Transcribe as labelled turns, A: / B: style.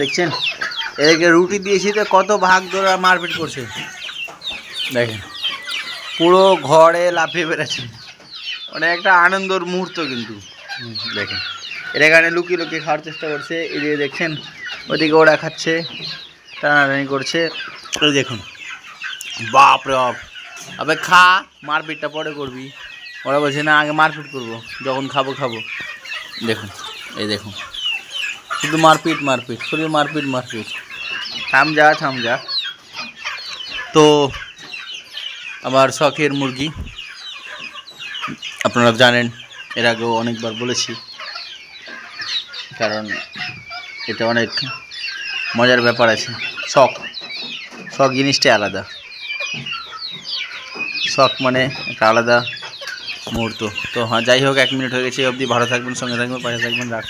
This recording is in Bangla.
A: দেখছেন? এদেরকে রুটি দিয়েছি তো কত ভাগ ধরে মারপিট করছে। দেখেন, পুরো ঘরে লাফিয়ে বেড়াচ্ছে। মানে একটা আনন্দর মুহূর্ত কিন্তু। দেখেন, এর এখানে লুকিয়ে লুকিয়ে খাওয়ার চেষ্টা করছে। এদিকে দেখছেন, ওদিকে ওরা খাচ্ছে, টানাটানি করছে। ওই দেখুন, বাপ রে বাপ। আবে খা, মারপিটটা পরে করবি। ওরা বলছে, না, আগে মারপিট করব, যখন খাব খাব। দেখুন, এই দেখুন। শুধু মারপিট মারপিট শুধু মারপিট মারপিট। থাম যা থাম যা। তো, আমার শখের মুরগি। আপনারা জানেন, এর আগেও অনেকবার বলেছি। কারণ এটা অনেক মজার ব্যাপার আছে। শখ। শখ জিনিসটাই আলাদা। শখ মানে একটা আলাদা মুহূর্ত। তো হ্যাঁ যাই হোক, এক মিনিট হয়ে গেছে অবধি। ভালো থাকবেন, সঙ্গে থাকবেন, পাশে থাকবেন রাখ